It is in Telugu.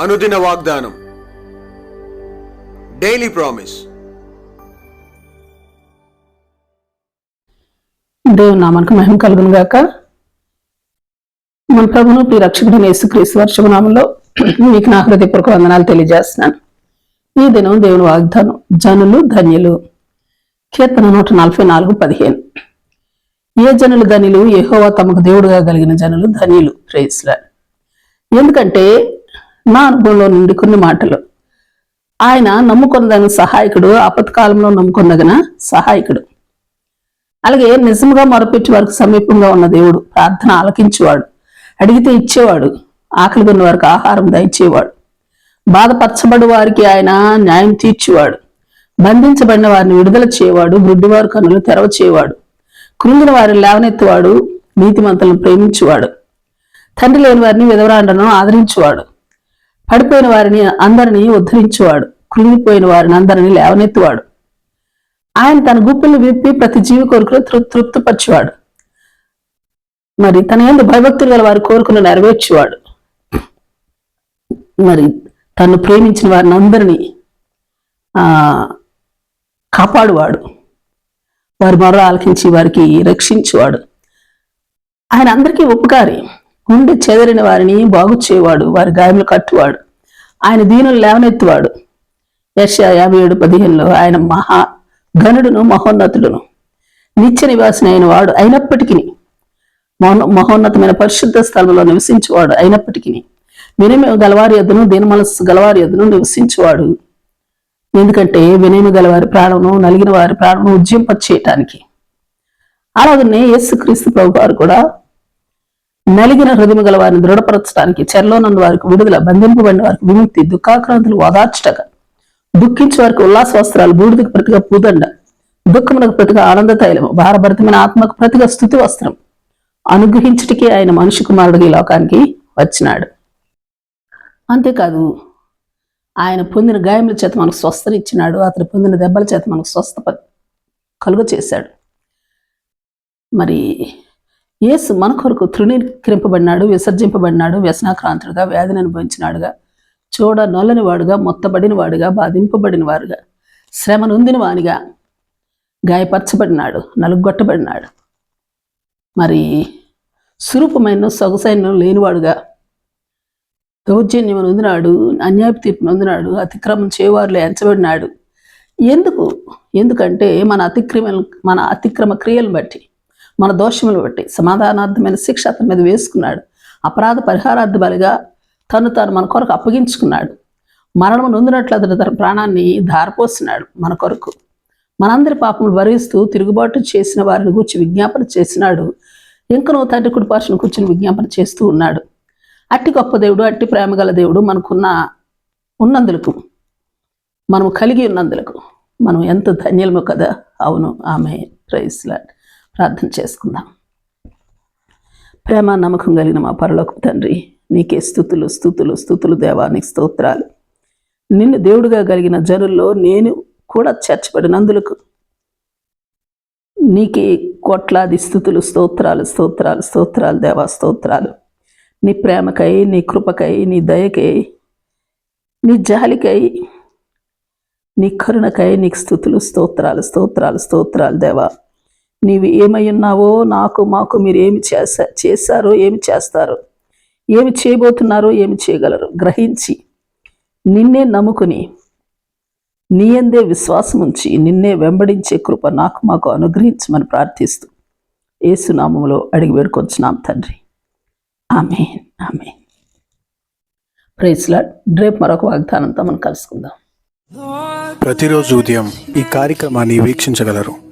అనుదిన వాగ్దానం. డైలీ ప్రామిస్ దేవుని నామానికి మహిమ కలుగును గాక. మన ప్రభును ప్రియ రక్షకుడైన యేసుక్రీస్తు వర్షపు నామంలో మీకు నా హృదయపూర్వక వందనాలు తెలియజేస్తున్నాను. ఈ దినం దేవుని వాగ్దానం జనులు ధన్యులు. కీర్తన నూట నలభై నాలుగు పదిహేను. ఏ జనులు ధనిలు యెహోవా తమకు దేవుడుగా కలిగిన జనులు ధనియులు. ప్రేస్లా ఎందుకంటే నా అనుభవంలో నుండి కొన్ని మాటలు. ఆయన నమ్ముకున్నదగిన సహాయకుడు ఆపత్కాలంలో నమ్ముకున్నదగిన సహాయకుడు. అలాగే నిజంగా మొరపెట్టి వారికి సమీపంగా ఉన్న దేవుడు ప్రార్థన ఆలకించేవాడు అడిగితే ఇచ్చేవాడు ఆకలి కొన్న వారికి ఆహారం దయచేవాడు. బాధపరచబడి వారికి ఆయన న్యాయం తీర్చేవాడు. బంధించబడిన వారిని విడుదల చేయవాడు గుడ్డివారి కన్నులు తెరవచేవాడు కృంగిన వారిని లేవనెత్తువాడు నీతిమంతులను ప్రేమించేవాడు. తండ్రి లేని వారిని విధవరాండను ఆదరించేవాడు. పడిపోయిన వారిని అందరినీ ఉద్ధరించేవాడు. కృంగిపోయిన వారిని అందరినీ లేవనెత్తువాడు. ఆయన తన గుప్పులు విప్పి ప్రతి జీవి కోరికలు తృ- తృప్తిపరిచేవాడు. మరి తన ఎందు భయభక్తులు గల వారి కోరికను నెరవేర్చేవాడు. మరి తను ప్రేమించిన వారిని అందరినీ ఆ కాపాడువాడు. వారి మరో ఆలకించి వారికి రక్షించేవాడు. ఆయన అందరికీ ఉపకారి. గుండె చెదరిన వారిని బాగుచేవాడు వారి గాయములు కట్టువాడు. ఆయన దీనులు లేవనెత్తువాడు. యశ యాభై ఏడు పదిహేనులో ఆయన మహా గనుడును మహోన్నతుడును. నిత్య నివాసిన అయిన వాడు అయినప్పటికీ మహో- మహోన్నతమైన పరిశుద్ధ స్థలంలో నివసించేవాడు అయినప్పటికీ వినయము గలవారి ఎద్దును దీని మనస్సు గలవారి ఎద్దును నివసించేవాడు. ఎందుకంటే వినయము గలవారి ప్రాణమును నలిగిన వారి ప్రాణమును ఉజ్జింపచేయటానికి అలాగనే యేసుక్రీస్తు ప్రభు వారు కూడా నలిగిన హృదయం గల వారిని దృఢపరచడానికి చెరలోనున్న వారికి విడుదల బంధింపబడిన వారికి విముక్తి దుఃఖాక్రాంతులు ఓదార్చటగా దుఃఖించే వారికి ఉల్లాస వస్త్రాలు బూడిదకు ప్రతిగా పూదండ. దుఃఖమునకు ప్రతిగా ఆనంద తైలము భారభరితమైన ఆత్మకు ప్రతిగా స్థుతి వస్త్రం అనుగ్రహించటికే ఆయన మనిషి కుమారుడు ఈ లోకానికి వచ్చినాడు. అంతేకాదు ఆయన పొందిన గాయముల చేత మనకు స్వస్థనిచ్చినాడు అతను పొందిన దెబ్బల చేత మనకు స్వస్థ కలుగ చేశాడు మరి యేసు మన కొరకు తృణీకరింపబడినాడు విసర్జింపబడినాడు వ్యసనాక్రాంతుడుగా వ్యాధిని అనుభవించినాడుగా చూడ నొల్లని వాడుగా మొత్తబడిన వాడుగా బాధింపబడిన వాడుగా శ్రమ నొందిన వానిగా గాయపరచబడినాడు నలుగొట్టబడినాడు. మరి సురూపమైన సొగసైన లేనివాడుగా దౌర్జన్యం నొందినాడు అన్యాయపు తీర్పు నొందినాడు అతిక్రమం చేయవారులే ఎంచబడినాడు. ఎందుకు? ఎందుకంటే మన అతిక్రమ మన అతిక్రమ క్రియలను బట్టి మన దోషములు బట్టి సమాధానార్థమైన శిక్ష అతని మీద వేసుకున్నాడు. అపరాధ పరిహారార్థ బలిగా తను తాను మన కొరకు అప్పగించుకున్నాడు. మరణము నొందినట్లు అతడు తన ప్రాణాన్ని ధారపోస్తున్నాడు మన కొరకు. మనందరి పాపములు భరిస్తూ తిరుగుబాటు చేసిన వారిని గూర్చి విజ్ఞాపన చేసినాడు. ఇంకను తండ్రి కుడిపార్చును కూర్చుని విజ్ఞాపన చేస్తూ ఉన్నాడు. అట్టి గొప్ప దేవుడు అట్టి ప్రేమ గల దేవుడు మనకున్న ఉన్నందులకు మనం కలిగి ఉన్నందులకు మనం ఎంత ధన్యులమో కదా. అవును. ఆమె ప్రైస్లాడ్ ప్రార్థన చేసుకుందాం. ప్రేమ నమ్మకం కలిగిన మా పరలోకపు తండ్రి నీకే స్థుతులు స్థుతులు స్థుతులు దేవానికి స్తోత్రాలు. నిన్ను దేవుడిగా కలిగిన జనుల్లో నేను కూడా చేర్చబడినందులకు నీకే కోట్లాది స్థుతులు స్తోత్రాలు స్తోత్రాలు స్తోత్రాలు దేవా స్తోత్రాలు. నీ ప్రేమకై నీ కృపకై నీ దయకై నీ జాలికై నీ కరుణకై నీకు స్థుతులు స్తోత్రాలు స్తోత్రాలు స్తోత్రాలు దేవా. నీవు ఏమై ఉన్నావో నాకు మాకు మీరు ఏమి చేసా చేశారో ఏమి చేస్తారో ఏమి చేయబోతున్నారో ఏమి చేయగలరు గ్రహించి నిన్నే నమ్ముకుని నీ అందే విశ్వాసం ఉంచి నిన్నే వెంబడించే కృప నాకు మాకు అనుగ్రహించమని ప్రార్థిస్తూ ఏసునామంలో అడిగి వేడుకొచ్చున్నాం తండ్రి. ఆమె ఆమె ప్రైస్లా రేపు మరొక వాగ్దానంతో మనం కలుసుకుందాం. ప్రతిరోజు ఉదయం ఈ కార్యక్రమాన్ని వీక్షించగలరు.